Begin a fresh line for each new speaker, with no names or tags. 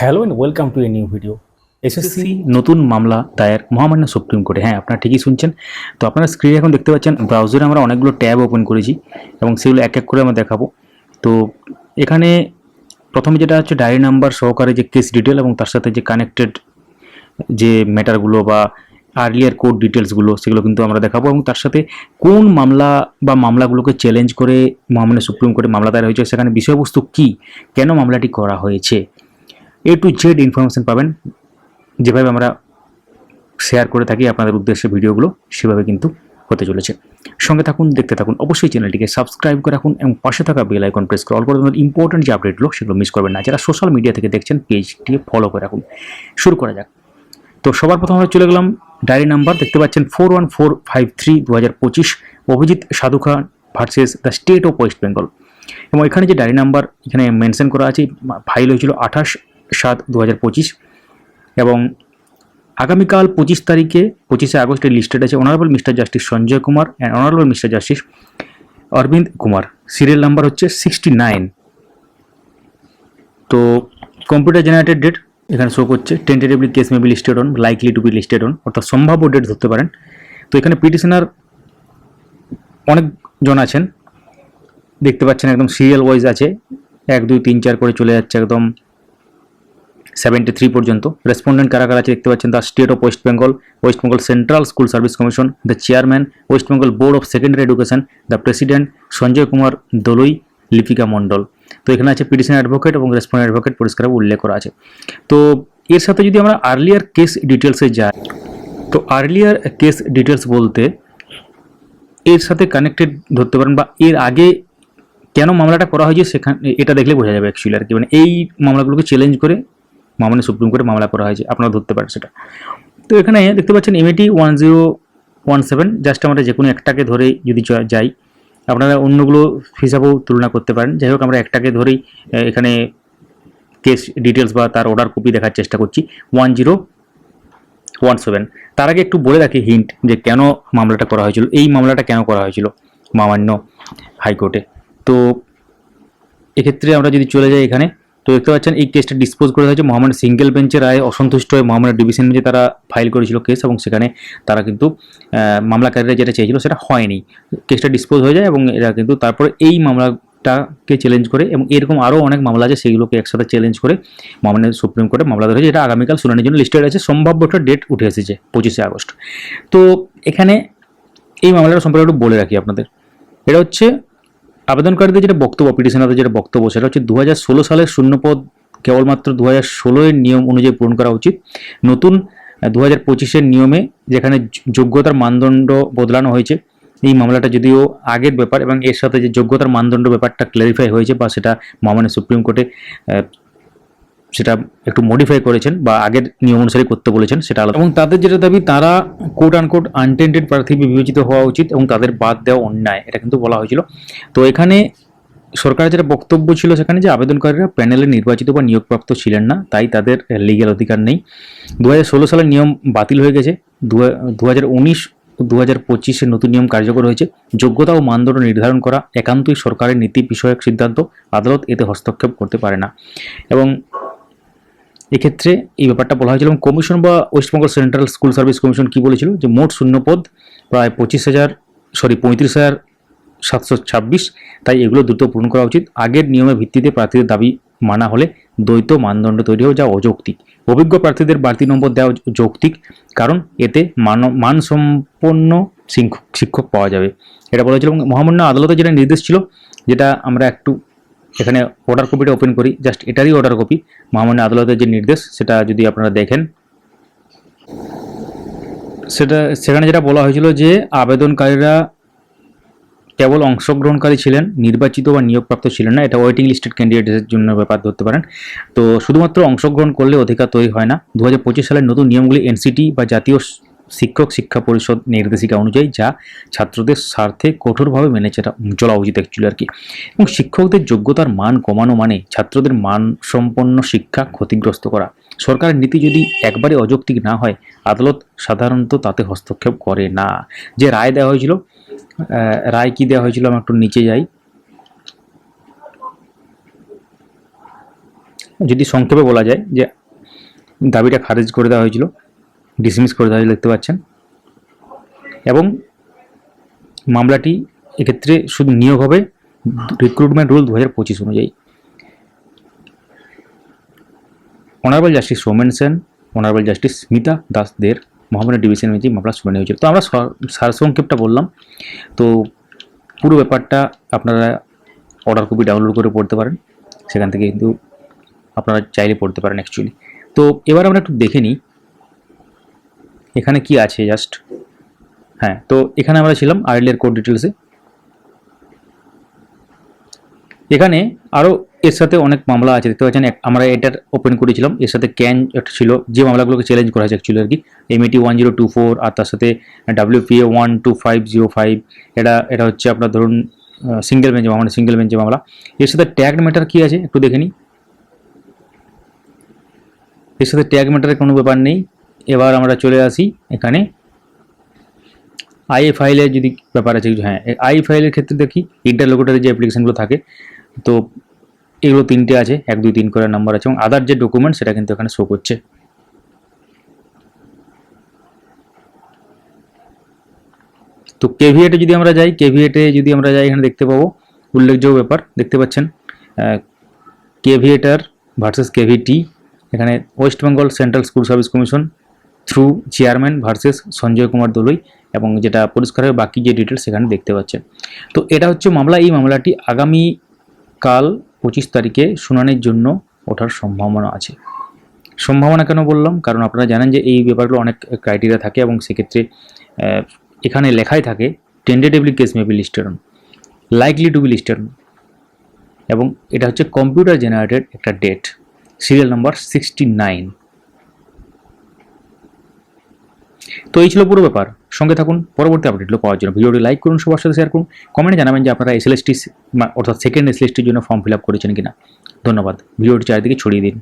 Hello and welcome to a new video.
SSC নতুন মামলা দায়ের মহামান্য সুপ্রিম কোর্টে। হ্যাঁ আপনারা ঠিকই শুনছেন। তো আপনারা স্ক্রিনে এখন দেখতে পাচ্ছেন ব্রাউজারে আমরা অনেকগুলো ট্যাব ওপেন করেছি এবং সেগুলো এক এক করে আমরা দেখাবো। তো এখানে প্রথমে যেটা হচ্ছে ডায়েরি নাম্বার সহকারে যে কেস ডিটেল এবং তার সাথে যে কানেক্টেড যে ম্যাটারগুলো বা আর্লিয়ার কোর্ট ডিটেলসগুলো সেগুলো কিন্তু আমরা দেখাবো এবং তার সাথে কোন মামলা বা মামলাগুলোকে চ্যালেঞ্জ করে মহামান্য সুপ্রিম কোর্টে মামলা দায়ের হয়েছে সেখানে বিষয়বস্তু কী কেন মামলাটি করা হয়েছে? এ টু জেড ইনফরমেশন পাবেন। যেভাবে আমরা শেয়ার করে থাকি আপনাদের উদ্দেশ্যে ভিডিওগুলো, সেভাবে কিন্তু হতে চলেছে। সঙ্গে থাকুন, দেখতে থাকুন। অবশ্যই চ্যানেলটিকে সাবস্ক্রাইব করে রাখুন এবং পাশে থাকা বেল আইকন প্রেস করে অল করে দেবেন ইম্পর্টেন্ট যে আপডেটগুলো সেগুলো মিস করবেন না। যারা সোশ্যাল মিডিয়া থেকে দেখছেন পেজটিকে ফলো করে রাখুন। শুরু করা যাক। তো সবার প্রথম আমরা চলে গেলাম ডায়েরি নাম্বার দেখতে পাচ্ছেন four one four five three দু হাজার পঁচিশ Abhijit Sadhu Khan versus the state of west Bengal এবং এখানে যে ডায়েরি নাম্বার এখানে মেনশন করা আছে ফাইল হয়েছিল আঠাশ। সাত দু এবং আগামীকাল পঁচিশ তারিখে, পঁচিশে আগস্টের লিস্টেড আছে honourable mister justice Sanjay Kumar and honourable mister justice Arabinda Kumar. Serial number হচ্ছে সিক্সটি নাইন তো কম্পিউটার জেনারেটেড ডেট এখানে শো করছে। Tentatively case may be listed on likely to be listed on অর্থাৎ সম্ভাব্য date ধরতে পারেন। তো এখানে পিটিশনার অনেকজন আছেন। দেখতে পাচ্ছেন একদম সিরিয়াল ওয়াইজ আছে। এক, দুই, তিন, চার করে চলে যাচ্ছে একদম সেভেন্টি থ্রি পর্যন্ত। রেসপন্ডেন্ট কারা কারা আছে দেখতে পাচ্ছেন? The state of West Bengal West Bengal central school service commission the chairman West Bengal board of secondary education the president Sanjay Kumar Dolui Lipika Mondal তো এখানে আছে পিটিশন অ্যাডভোকেট এবং রেসপন্ডেন্ট অ্যাডভোকেট পরিষ্কারভাবে উল্লেখ করা আছে। তো এর সাথে যদি আমরা আর্লিয়ার কেস ডিটেলসে যাই, তো আর্লিয়ার কেস ডিটেলস বলতে এর সাথে কানেক্টেড ধরতে পারেন বা এর আগে কেন মামলাটা করা হয়েছে সেখানে এটা দেখলে বোঝা যাবে অ্যাকচুয়ালি আর কি। মানে এই মামলাগুলোকে চ্যালেঞ্জ করে মামলা, সুপ্রিম কোর্টে মামলা করা হয়েছে। আপনারা ধরতে পারেন সেটা। তো এখানে দেখতে পাচ্ছেন MAT one zero one seven just আমরা যে কোনো একটাকে ধরে যদি যাই, আপনারা অন্যগুলো হিসাবেও তুলনা করতে পারেন। যাই হোক, আমরা একটাকে ধরেই এখানে কেস ডিটেলস বা তার অর্ডার কপি দেখার চেষ্টা করছি। ওয়ান জিরো ওয়ান সেভেন তার আগে একটু বলে রাখি হিন্ট যে কেন মামলাটা করা হয়েছিল। এই মামলাটা কেন করা হয়েছিল? মামান্য হাইকোর্টে। তো এক্ষেত্রে আমরা যদি চলে যাই এখানে তো দেখতে পাচ্ছেন, এই কেসটা ডিসপোজ করে হয়েছে মহামান্য সিঙ্গেল বেঞ্চের রায়ে অসন্তুষ্ট হয়ে মহামান্য ডিভিশন বেঞ্চে তারা ফাইল করেছিল কেস এবং সেখানে তারা কিন্তু মামলাকারীরা যেটা চেয়েছিল সেটা হয়নি। কেসটা ডিসপোজ হয়ে যায় এবং এরা কিন্তু তারপরে এই মামলাটাকে চ্যালেঞ্জ করে এবং এরকম আরও অনেক মামলা আছে সেগুলোকে একসাথে চ্যালেঞ্জ করে মামান্য সুপ্রিম কোর্টে মামলা ধরেছে এটা আগামীকাল শুনানির জন্য লিস্টেড আছে। সম্ভাব্য একটা ডেট উঠে এসেছে পঁচিশে আগস্ট। তো এখানে এই মামলাটা সম্পর্কে একটু বলে রাখি আপনাদের। এটা হচ্ছে আবেদনকারীদের যেটা বক্তব্য, পিটিশনারদের যেটা বক্তব্য, সেটা হচ্ছে দু হাজার ষোলো সালের শূন্যপদ কেবলমাত্র দু হাজার ষোলোয়ের নিয়ম অনুযায়ী পূরণ করা উচিত। নতুন দু হাজার পঁচিশের নিয়মে যেখানে যোগ্যতার মানদণ্ড বদলানো হয়েছে, এই মামলাটা যদিও আগের ব্যাপার এবং এর সাথে যে যোগ্যতার মানদণ্ড ব্যাপারটা ক্লারিফাই হয়েছে বা সেটা মামানে সুপ্রিম কোর্টে সেটা একটু মডিফাই করেছেন বা আগের নিয়ম অনুসারে করতে বলেছেন, সেটা আলাদা। এবং তাদের যেটা দাবি, তারা কোট আনকোট আনটেন্ডেড প্রার্থী বিবেচিত হওয়া উচিত এবং তাদের বাদ দেওয়া অন্যায়, এটা কিন্তু বলা হয়েছিল। তো এখানে সরকারের যেটা বক্তব্য ছিল সেখানে যে আবেদনকারীরা প্যানেলে নির্বাচিত বা নিয়োগপ্রাপ্ত ছিলেন না, তাই তাদের লিগ্যাল অধিকার নেই। দু হাজার ষোলো সালের নিয়ম বাতিল হয়ে গেছে। দু হাজার উনিশ দু হাজার পঁচিশের নতুন নিয়ম কার্যকর হয়েছে। যোগ্যতা ও মানদণ্ড নির্ধারণ করা একান্তই সরকারের নীতি বিষয়ক সিদ্ধান্ত, আদালত এতে হস্তক্ষেপ করতে পারে না। এবং এক্ষেত্রে এই ব্যাপারটা বলা হয়েছিল এবং কমিশন বা West Bengal central school service commission কি বলেছিল? যে মোট শূন্যপদ প্রায় পঁচিশ হাজার, সরি, পঁয়ত্রিশ হাজার সাতশো ছাব্বিশ। তাই এগুলো দ্রুত পূরণ করা উচিত। আগের নিয়মের ভিত্তিতে প্রার্থীদের দাবি মানা হলে দ্বৈত মানদণ্ড তৈরি হবে যা অযৌক্তিক। অভিজ্ঞ প্রার্থীদের বাড়তি নম্বর দেওয়া যৌক্তিক, কারণ এতে মান, মানসম্পন্ন শিক্ষক পাওয়া যাবে। এটা বলা হয়েছিল এবং মহামান্য আদালতের যেটা নির্দেশ ছিল, যেটা আমরা একটু এখানে অর্ডার কপিটা ওপেন করি। জাস্ট এটারই অর্ডার কপি মহামান্য আদালতের যে নির্দেশ, সেটা যদি আপনারা দেখেন। সেটা, সেখানে যেটা বলা হয়েছিল যে, আবেদনকারীরা কেবল অংশগ্রহণকারী ছিলেন, নির্বাচিত বা নিয়োগপ্রাপ্ত ছিলেন না। এটা ওয়েটিং লিস্টেড ক্যান্ডিডেটের জন্য ব্যাপার ধরতে পারেন। তো শুধুমাত্র অংশগ্রহণ করলে অধিকার তৈরি হয় না। দু হাজার পঁচিশ সালের নতুন নিয়মগুলি এনসিটি বা জাতীয় শিক্ষক শিক্ষা পরিষদ নির্দেশিকা অনুযায়ী যা ছাত্রদের স্বার্থে কঠোরভাবে মেনে চলা- উচিত অ্যাকচুয়ালি আর কি। এবং শিক্ষকদের যোগ্যতার মান কমানো মানে ছাত্রদের মান সম্পন্ন শিক্ষা ক্ষতিগ্রস্ত করা। সরকারের নীতি যদি একবারে অযৌক্তিক না হয়, আদালত সাধারণত তাতে হস্তক্ষেপ করে না। যে রায় দেওয়া হয়েছিল রায় কি দেওয়া হয়েছিল আমি একটু নিচে যাই। যদি সংক্ষেপে বলা যায় যে দাবিটা খারিজ করে দেওয়া হয়েছিল ডিসমিস করে দেওয়া দেখতে পাচ্ছেন। এবং মামলাটি এক্ষেত্রে শুধু নিয়োগ হবে রিক্রুটমেন্ট রুল দু হাজার পঁচিশ অনুযায়ী। Honourable justice Soumen Sen honourable justice Smita দাসদের মহামান্য ডিভিশন বেঞ্চে মামলা শুনানি হয়েছিল তো আমরা সারসংক্ষেপটা বললাম। তো পুরো ব্যাপারটা আপনারা অর্ডার কপি ডাউনলোড করে পড়তে পারেন। সেখান থেকে কিন্তু আপনারা চাইলে পড়তে পারেন অ্যাকচুয়ালি তো এবার আমরা একটু দেখে নিই এখানে কি আছে? জাস্ট হ্যাঁ তো এখানে আমরা ছিলাম আর্লিয়ার কোড ডিটেলসে এখানে আরও এর সাথে অনেক মামলা আছে, দেখতে পাচ্ছেন আমরা এটার ওপেন করেছিলাম। এর সাথে ক্যান একটা ছিল, যে মামলাগুলোকে চ্যালেঞ্জ করা হয়েছে অ্যাকচুয়ালি আর কি। MAT one zero two four আর তার সাথে WPA one two five zero five এটা এটা হচ্ছে আপনার ধরুন সিঙ্গেল বেঞ্চে মামলা সিঙ্গেল বেঞ্চে মামলা। এর সাথে ট্যাগ ম্যাটার কী আছে? একটু দেখে নিই। এর সাথে ট্যাগ ম্যাটারের কোনো ব্যাপার নেই। এবার আমরা চলে আসি এখানে। আই ফাইলের যদি ব্যাপার আছে হ্যাঁ আই ফাইলের ক্ষেত্রে দেখি ইন্টারলোকেটারের যে অ্যাপ্লিকেশনগুলো থাকে, তো এগুলো তিনটে আছে, এক, দুই, তিন করে নাম্বার আছে, এবং আদার যে ডকুমেন্ট সেটা কিন্তু এখানে শো করছে। তো কেভিএটে যদি আমরা যাই কেভিএটে যদি আমরা যাই, এখানে দেখতে পাবো, উল্লেখযোগ্য ব্যাপার, দেখতে পাচ্ছেন কেভিএটার ভার্সেস কেভিটি এখানে West Bengal central school service commission through chairman versus Sanjay Kumar Doloi এবং যেটা পরিষ্কার হয়ে বাকি যে ডিটেলস সেখানে দেখতে পাচ্ছেন। তো এটা হচ্ছে মামলা। এই মামলাটি আগামী কাল পঁচিশ তারিখে শুনানির জন্য ওঠার সম্ভাবনা আছে। সম্ভাবনা কেন বললাম? কারণ আপনারা জানেন যে এই ব্যাপারগুলো অনেক ক্রাইটেরিয়া থাকে এবং সেক্ষেত্রে এখানে লেখাই থাকে tentatively case may be listed likely to be listed এবং এটা হচ্ছে কম্পিউটার জেনারেটেড একটা date serial number sixty nine তো এই ছিল পুরো ব্যাপার। সঙ্গে থাকুন, পরবর্তী আপডেটগুলো পাওয়ার জন্য। ভিডিওটি লাইক করুন, সবার সাথে শেয়ার করুন। কমেন্টে জানাবেন যে আপনারা এসএলএসটি অর্থাৎ সেকেন্ড এসএলএসটির জন্য ফর্ম ফিল আপ করেছেন কিনা। ধন্যবাদ। ভিডিওটি চারিদিকে ছড়িয়ে দিন।